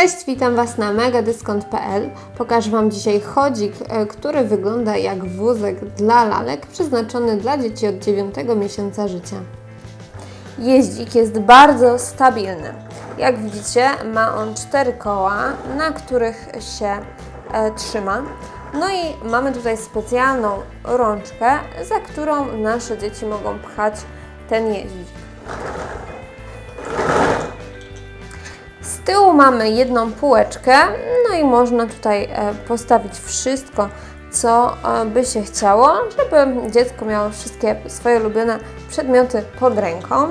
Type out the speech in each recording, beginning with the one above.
Cześć, witam Was na megadyskont.pl. Pokażę Wam dzisiaj chodzik, e, który wygląda jak wózek dla lalek, przeznaczony dla dzieci od 9 miesiąca życia. Jeździk jest bardzo stabilny. Jak widzicie, ma on cztery koła, na których się e, trzyma. No i mamy tutaj specjalną rączkę, za którą nasze dzieci mogą pchać ten jeździk. Tyłu mamy jedną półeczkę, no i można tutaj e, postawić wszystko, co e, by się chciało, żeby dziecko miało wszystkie swoje ulubione przedmioty pod ręką.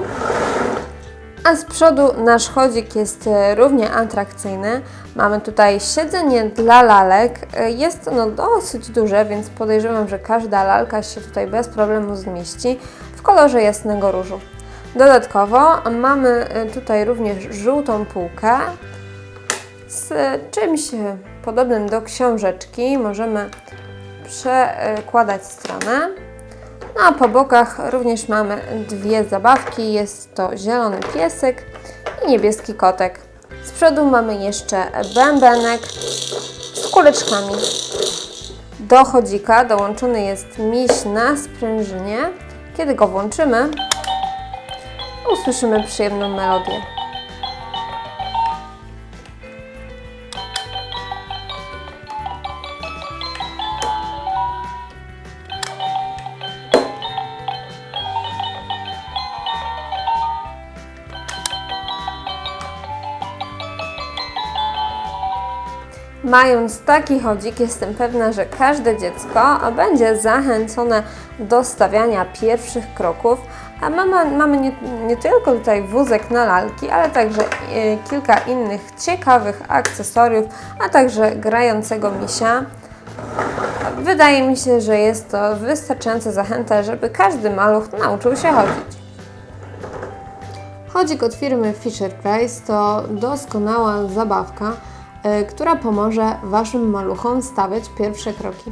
A z przodu nasz chodzik jest e, równie atrakcyjny. Mamy tutaj siedzenie dla lalek. Jest ono dosyć duże, więc podejrzewam, że każda lalka się tutaj bez problemu zmieści w kolorze jasnego różu. Dodatkowo mamy e, tutaj również żółtą półkę z czymś podobnym do książeczki. Możemy przekładać stronę. No a po bokach również mamy dwie zabawki. Jest to zielony piesek i niebieski kotek. Z przodu mamy jeszcze bębenek z kuleczkami. Do chodzika dołączony jest miś na sprężynie. Kiedy go włączymy, usłyszymy przyjemną melodię. Mając taki chodzik, jestem pewna, że każde dziecko będzie zachęcone do stawiania pierwszych kroków. A mama, mamy nie, nie tylko tutaj wózek na lalki, ale także e, kilka innych ciekawych akcesoriów, a także grającego misia. Wydaje mi się, że jest to wystarczająca zachęta, żeby każdy maluch nauczył się chodzić. Chodzik od firmy Fisher Price to doskonała zabawka, która pomoże Waszym maluchom stawiać pierwsze kroki.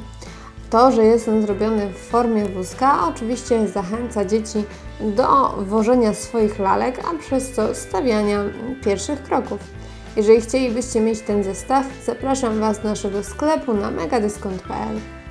To, że jest on zrobiony w formie wózka, oczywiście zachęca dzieci do wożenia swoich lalek, a przez to stawiania pierwszych kroków. Jeżeli chcielibyście mieć ten zestaw, zapraszam Was do naszego sklepu na megadyskont.pl.